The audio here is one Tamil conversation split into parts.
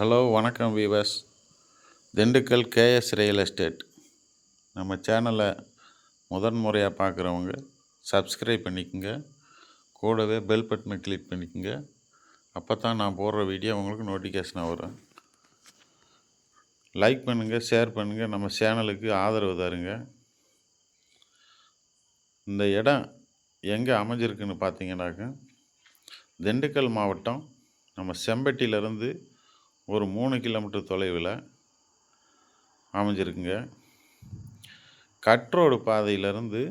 ஹலோ வணக்கம் viewers Dindigul KS real estate. நம்ம சேனலை முதன் முறையாக பார்க்குறவங்க சப்ஸ்கிரைப் பண்ணிக்கோங்க. கூடவே பெல் பட்டனை கிளிக் பண்ணிக்கோங்க. அப்போ தான் நான் போடுற வீடியோ உங்களுக்கு நோட்டிஃபிகேஷனாக வரும். லைக் பண்ணுங்கள் ஷேர் பண்ணுங்கள் நம்ம சேனலுக்கு ஆதரவு தருங்க. இந்த இடம் எங்கே அமைஞ்சிருக்குன்னு பார்த்தீங்கன்னாக்க திண்டுக்கல் மாவட்டம் நம்ம செம்பட்டியிலேருந்து ஒரு மூணு கிலோமீட்டர் தொலைவில் அமைஞ்சிருக்குங்க. கட்ரோடு பாதையிலேருந்து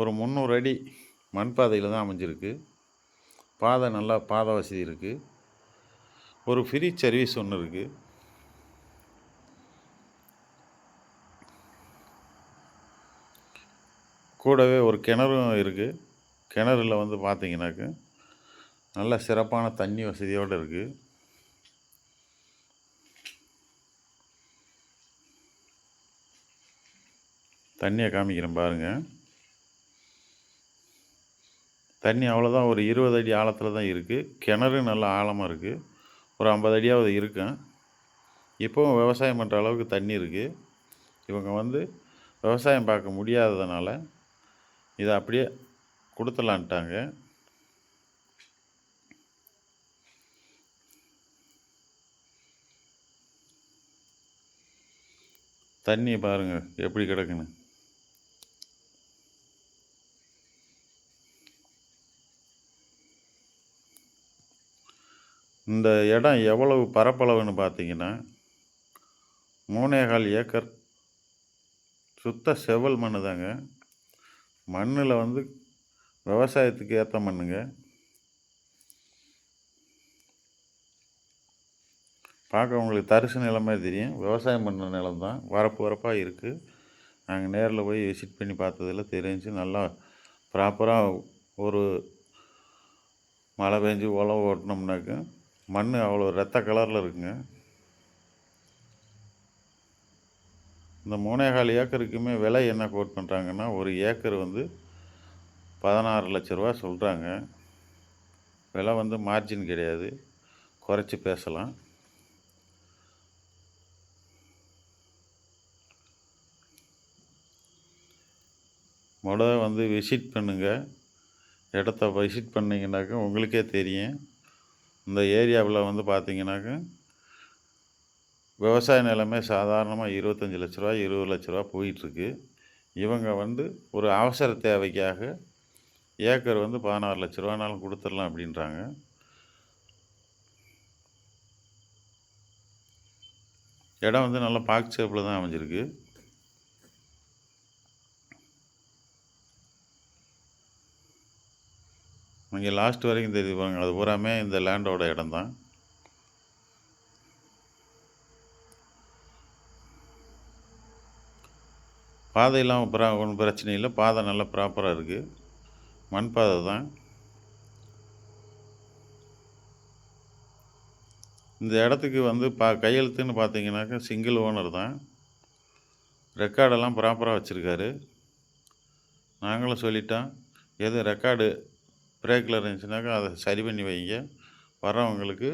ஒரு முந்நூறு அடி மண் பாதையில் தான் அமைஞ்சிருக்கு. பாதை நல்லா பாதை வசதி இருக்குது ஒரு ஃப்ரீ சர்வீஸ் ஒன்று இருக்குது கூடவே ஒரு கிணறும் இருக்குது கிணறுல வந்து பார்த்தீங்கன்னாக்க நல்ல சிறப்பான தண்ணி வசதியோடு இருக்குது தண்ணியை காமிக்கிறேன் பாருங்கள் தண்ணி அவ்வளோதான் ஒரு இருபது அடி ஆழத்தில் தான் இருக்குது கிணறு நல்லா ஆழமாக இருக்குது ஒரு ஐம்பது அடியாவது இருக்கும் இப்போவும் விவசாயம் பண்ணுற அளவுக்கு தண்ணி இருக்குது இவங்க வந்து விவசாயம் பார்க்க முடியாததுனால இதை அப்படியே கொடுத்துலான்ட்டாங்க தண்ணி பாருங்கள் எப்படி கிடக்குன்னு. இந்த இடம் எவ்வளவு பரப்பளவுன்னு பார்த்தீங்கன்னா மூணேகால் ஏக்கர் சுத்த செவல் மண் தாங்க. மண்ணில் வந்து விவசாயத்துக்கு ஏற்ற மண்ணுங்க. பார்க்க உங்களுக்கு தரிசு நிலமே தெரியும். விவசாயம் பண்ணுற நிலம் தான். வரப்பு வரப்பாக இருக்குது நாங்கள் நேரில் போய் விசிட் பண்ணி பார்த்ததில் தெரிஞ்சு நல்லா ப்ராப்பராக ஒரு மழை பெஞ்சு உழவு ஓட்டினோம்னாக்க மண் அவ்வளோ ரத்த கலரில் இருக்குங்க. இந்த மூணேகால் ஏக்கருக்குமே விலை என்ன கோட் பண்ணுறாங்கன்னா ஒரு ஏக்கர் வந்து பதினாறு லட்ச ரூபா சொல்கிறாங்க விலை வந்து மார்ஜின் கிடையாது. குறைச்சி பேசலாம். முத வந்து விசிட் பண்ணுங்கள் இடத்த விசிட் பண்ணிங்கனாக்கா உங்களுக்கே தெரியும். இந்த ஏரியாவில் வந்து பார்த்தீங்கன்னாக்க விவசாய நிலமே சாதாரணமாக இருபத்தஞ்சி லட்ச ரூபா இருபது லட்ச ரூபா போயிட்டுருக்கு. இவங்க வந்து ஒரு அவசர தேவைக்காக ஏக்கர் வந்து பதினாறு லட்ச ரூபானாலும் கொடுத்துடலாம் அப்படின்றாங்க. இடம் வந்து நல்லா பார்க் ஷேப்பில் தான் அமைஞ்சிருக்கு. இங்கே லாஸ்ட் வரைக்கும் தெரியுது பாருங்க. அது பூராமே இந்த லேண்டோட இடம் தான் பாதையெல்லாம் ப்ரா ஒன்றும் பிரச்சனை இல்லை. பாதை நல்லா ப்ராப்பராக இருக்குது மண் பாதை தான். இந்த இடத்துக்கு வந்து பா கையெழுத்துன்னு பார்த்தீங்கன்னாக்கா சிங்கிள் ஓனர் தான். ரெக்கார்டெல்லாம் ப்ராப்பராக வச்சுருக்காரு. நாங்களும் சொல்லிட்டோம். எது ரெக்கார்டு பிரேக்கில் இருந்துச்சுனாக்கா அதை சரி பண்ணி வைங்க. வர்றவங்களுக்கு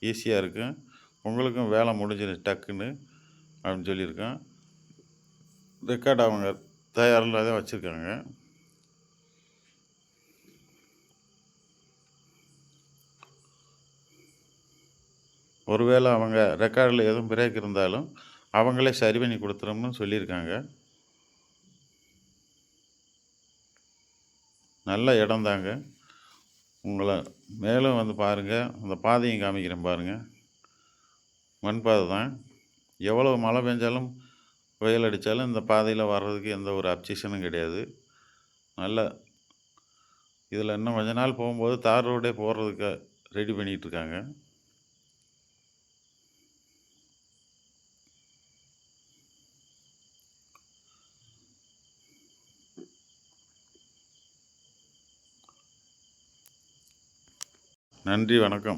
ஈஸியாக இருக்கும். உங்களுக்கும் வேலை முடிஞ்சிடும் டக்குன்னு அப்படின்னு சொல்லியிருக்கேன். ரெக்கார்ட் அவங்க தயாரில்லாத வச்சுருக்காங்க. ஒருவேளை அவங்க ரெக்கார்டில் எதுவும் பிரேக் இருந்தாலும் அவங்களே சரி பண்ணி கொடுத்துரும்னு சொல்லியிருக்காங்க. நல்ல இடம் தாங்க. உங்களை மேலும் வந்து பாருங்கள் அந்த பாதையும் காமிக்கிறேன் பாருங்கள் மண் பாதை தான். எவ்வளோ மழை பெஞ்சாலும் புயல் அடித்தாலும் இந்த பாதையில் வர்றதுக்கு எந்த ஒரு அப்ஜெக்ஷனும் கிடையாது. நல்ல இதில் இன்னும் கொஞ்ச நாள் போகும்போது தார் ரோடே போடுறதுக்கு ரெடி பண்ணிகிட்ருக்காங்க நன்றி வணக்கம்.